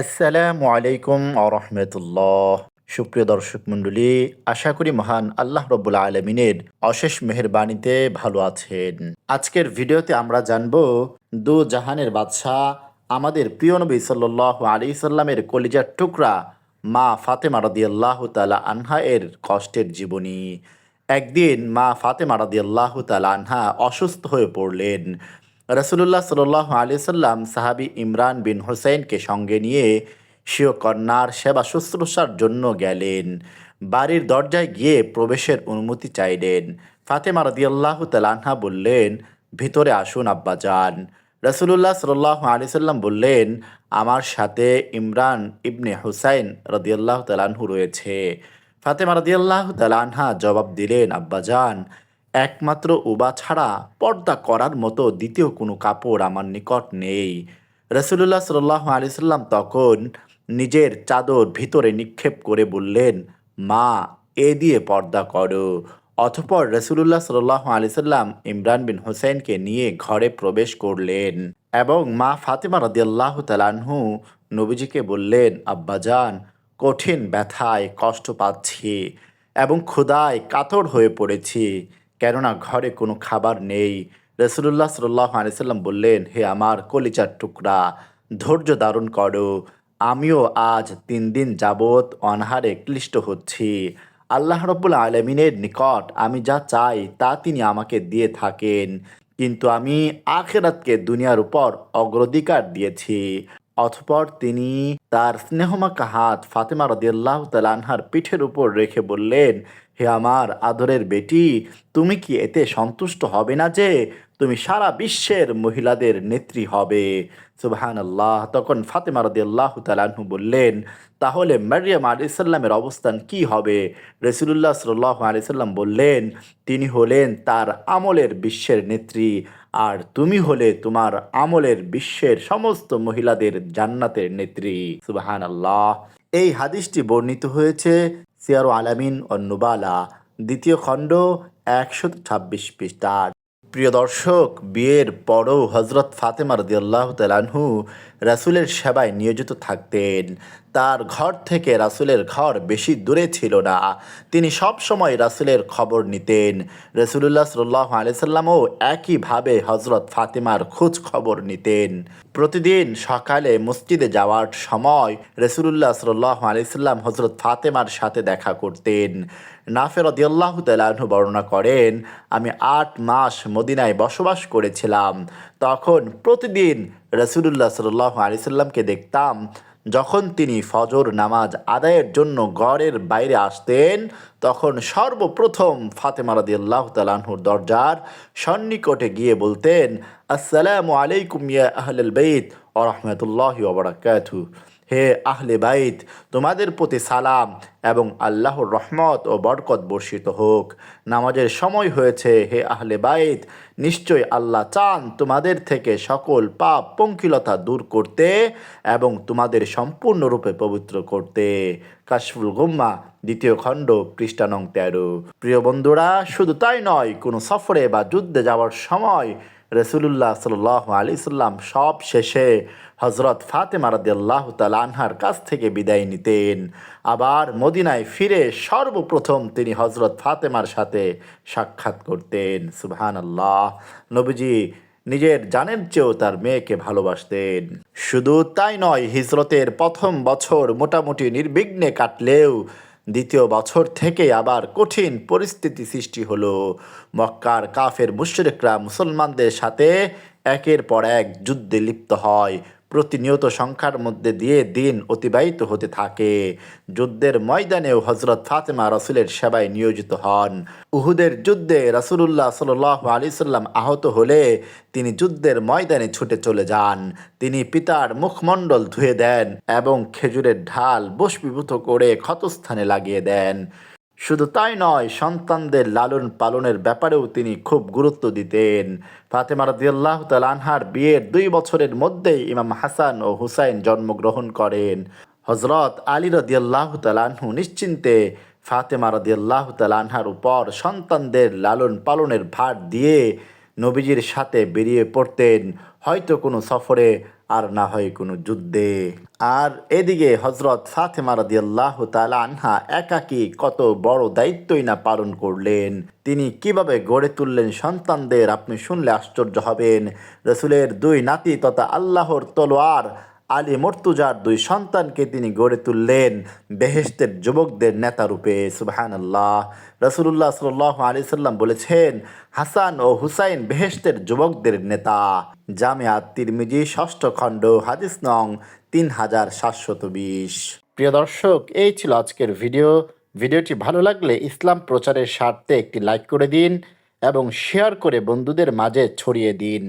আসসালামু আলাইকুম আরহামতুল্লাহ। সুপ্রিয় দর্শক মণ্ডলী, আশা করি মহান আল্লাহ রব্বুল আলমিনের অশেষ মেহেরবাণীতে ভালো আছেন। আজকের ভিডিওতে আমরা জানব, দু জাহানের বাদশাহ আমাদের প্রিয় নবী সাল্লাহ আলী সাল্লামের কলিজার টুকরা মা ফাতেমা রদিয়াল্লাহ তালা আনহা এর কষ্টের জীবনী। একদিন মা ফাতেমা রদিয়াল্লাহ তালা আনহা অসুস্থ হয়ে পড়লেন। রসুল্লাহ সাল আলি সাল্লাম সাহাবি ইমরান বিন হোসেনকে সঙ্গে নিয়ে স্বীয় কন্যার সেবা শুশ্রূষার জন্য গেলেন। বাড়ির দরজায় গিয়ে প্রবেশের অনুমতি চাইলেন। ফাতেমা রদিয়াল্লাহ তালানহা বললেন, ভিতরে আসুন আব্বাজান রসুল্লাহ সাল্লাহ আলি সাল্লাম বললেন, আমার সাথে ইমরান ইবনে হুসাইন রদিয়াল্লাহ তালানহু রয়েছে। ফাতেমা রদিয়াল্লাহ তালানহা জবাব দিলেন আব্বাজান একমাত্র উবা ছাড়া পর্দা করার মতো দ্বিতীয় কোনো কাপড় আমার নিকট নেই। রসুল্লাহ সাল্লাহ আলি সাল্লাম তখন নিজের চাদর ভিতরে নিক্ষেপ করে বললেন, মা, এ দিয়ে পর্দা করো। অথপর রসুল্লাহ সাল্লাহ আলি সাল্লাম ইমরান বিন হোসেনকে নিয়ে ঘরে প্রবেশ করলেন এবং মা ফাতেমা রদিয়াল্লাহ তালানহু নবীজিকে বললেন আব্বাজান কঠিন ব্যথায় কষ্ট পাচ্ছি এবং ক্ষুদায় কাতর হয়ে পড়েছি। কেননা ঘরে কোনো খাবার নেই। রসুল্লাহ সাল্লাহ আলিয়াল্লাম বললেন, হে আমার কলিচার টুকরা, ধৈর্য ধারণ করো। আমিও আজ তিন দিন যাবৎ অনাহারে ক্লিষ্ট হচ্ছি। আল্লাহ রব্বুল আলমিনের নিকট আমি যা চাই তা তিনি আমাকে দিয়ে থাকেন। কিন্তু আমি আখেরাতকে দুনিয়ার উপর অগ্রাধিকার দিয়েছি। অথপর তিনি তার স্নেহমাকা হাত ফাতেমা রদিয়াল্লাহ তালানহার পিঠের উপর রেখে বললেন হে আমার আদরের বেটি, তুমি কি এতে সন্তুষ্ট হবে না যে তুমি সারা বিশ্বের মহিলাদের নেত্রী হবে? সুবাহান আল্লাহ তখন ফাতেমা রদিয়াল্লাহ তালানহু বললেন, তাহলে মারিয়াম আলি সাল্লামের অবস্থান কি হবে? রসুল্লাহ সাল্লাহ আলি সাল্লাম বললেন, তিনি হলেন তার আমলের বিশ্বের নেত্রী, আর তুমি হলে তোমার আমলের বিশ্বের সমস্ত মহিলাদের জান্নাতের নেত্রী। সুবাহান আল্লাহ এই হাদিসটি বর্ণিত হয়েছে সিয়ারু আলামিন ও নুবালা দ্বিতীয় খণ্ড একশো ছাব্বিশ পৃষ্ঠার। প্রিয় দর্শক, বিয়ের পরও হজরত ফাতেমা রদিয়াল্লাহ তালানহু রাসুলের সেবায় নিয়োজিত থাকতেন। তার ঘর থেকে রাসুলের ঘর বেশি দূরে ছিল না। তিনি সব সময় রাসুলের খবর নিতেন। রসুল্লাহ সাল্লাহ আলিয়াল্লামও একইভাবে হজরত ফাতেমার খোঁজ খবর নিতেন। প্রতিদিন সকালে মসজিদে যাওয়ার সময় রসুল্লাহ সাল্লাহ আলিয়াল্লাম হজরত ফাতেমার সাথে দেখা করতেন। নাফের রদিয়াল্লাহ তালাহু বর্ণনা করেন, আমি আট মাস মদিনায় বসবাস করেছিলাম। তখন প্রতিদিন রসুল্লাহ সাল্লাহ আলিয়াল্লামকে দেখতাম, যখন তিনি ফজর নামাজ আদায়ের জন্য গড়ের বাইরে আসতেন, তখন সর্বপ্রথম ফাতেমা রাদি আল্লাহ তালাহুর দরজার সন্নিকটে গিয়ে বলতেন, আসসালামু আলাইকুম ইয়া আহলুল বেইত ও রহমতুল্লাহ ওবরাকাতু হে আহলে বাইত, তোমাদের প্রতি সালাম এবং আল্লাহর রহমত ও বরকত বর্ষিত হোক। নামাজের সময় হয়েছে, হে আহলে বাইত, নিশ্চয় আল্লাহ চান তোমাদের থেকে সকল পাপ পঙ্কিলতা দূর করতে এবং তোমাদের সম্পূর্ণরূপে পবিত্র করতে। কাশফুল গুম্মা, দ্বিতীয় খণ্ড পৃষ্ঠানং তেরো। প্রিয় বন্ধুরা, শুধু তাই নয়, কোনো সফরে বা যুদ্ধে যাওয়ার সময় রসুল্লাহ সাল আলি সাল্লাম সব শেষে হজরত ফাতেমা রাদিয়াল্লাহ তালানহার কাছ থেকে বিদায় নিতেন। আবার মদিনায় ফিরে সর্বপ্রথম তিনি হজরত ফাতেমার সাথে সাক্ষাৎ করতেন। সুবহান আল্লাহ নবীজি নিজের জানের চেয়েও তার মেয়েকে ভালোবাসতেন। শুধু তাই নয়, হিজরতের প্রথম বছর মোটামুটি নির্বিঘ্নে কাটলেও দ্বিতীয় বছর থেকে আবার কঠিন পরিস্থিতি সৃষ্টি হলো। মক্কার কাফের মুশরিকরা মুসলমানদের সাথে একের পর এক যুদ্ধে লিপ্ত হয়। প্রতিনিয়ত সংখ্যার মধ্যে দিয়ে দিন অতিবাহিত হতে থাকে। যুদ্ধের ময়দানেও হজরত ফাতেমা রসুলের সেবায় নিয়োজিত হন। উহুদের যুদ্ধে রাসুলুল্লাহ সাল আলি সাল্লাম আহত হলে তিনি যুদ্ধের ময়দানে ছুটে চলে যান। তিনি পিতার মুখমণ্ডল ধুয়ে দেন এবং খেজুরের ঢাল বসবিভূত করে ক্ষতস্থানে লাগিয়ে দেন। শুধু তাই নয়, সন্তানদের লালন পালনের ব্যাপারেও তিনি খুব গুরুত্ব দিতেন। ফাতেমা রাদিয়াল্লাহ তালানহার বিয়ের দুই বছরের মধ্যেই ইমাম হাসান ও হুসাইন জন্মগ্রহণ করেন। হজরত আলী রদিয়াল্লাহ তালাহু নিশ্চিন্তে ফাতেমা রদিয়াল্লাহ তালাহার উপর সন্তানদের লালন পালনের ভার দিয়ে নবীজির সাথে বেরিয়ে পড়তেন, হয়তো কোনো সফরে আর না হয় কোনো যুদ্ধে। আর এদিকে হজরত ফাতেমা আল্লাহ তালা আনহা একাকি কত বড় দায়িত্বই না পালন করলেন। তিনি কীভাবে গড়ে তুললেন সন্তানদের, আপনি শুনলে আশ্চর্য হবেন। রসুলের দুই নাতি তথা আল্লাহর তলোয়ার আলী মর্তুজার দুই সন্তানকে তিনি গড়ে তুললেন। বেহেস্তের যুবকদের নেতা রূপে সুবাহান আল্লাহ রসুল্লাহ সাল আলি সাল্লাম বলেছেন, হাসান ও হুসাইন বেহেস্তের যুবকদের নেতা। জামিয়া তিরমিজি, ষষ্ঠ খণ্ড, হাদিস নং তিন হাজার সাতশত বিশ। প্রিয় দর্শক, এই ছিল আজকের ভিডিও। ভিডিওটি ভালো লাগলে ইসলাম প্রচারের স্বার্থে একটি লাইক করে দিন এবং শেয়ার করে বন্ধুদের মাঝে ছড়িয়ে দিন।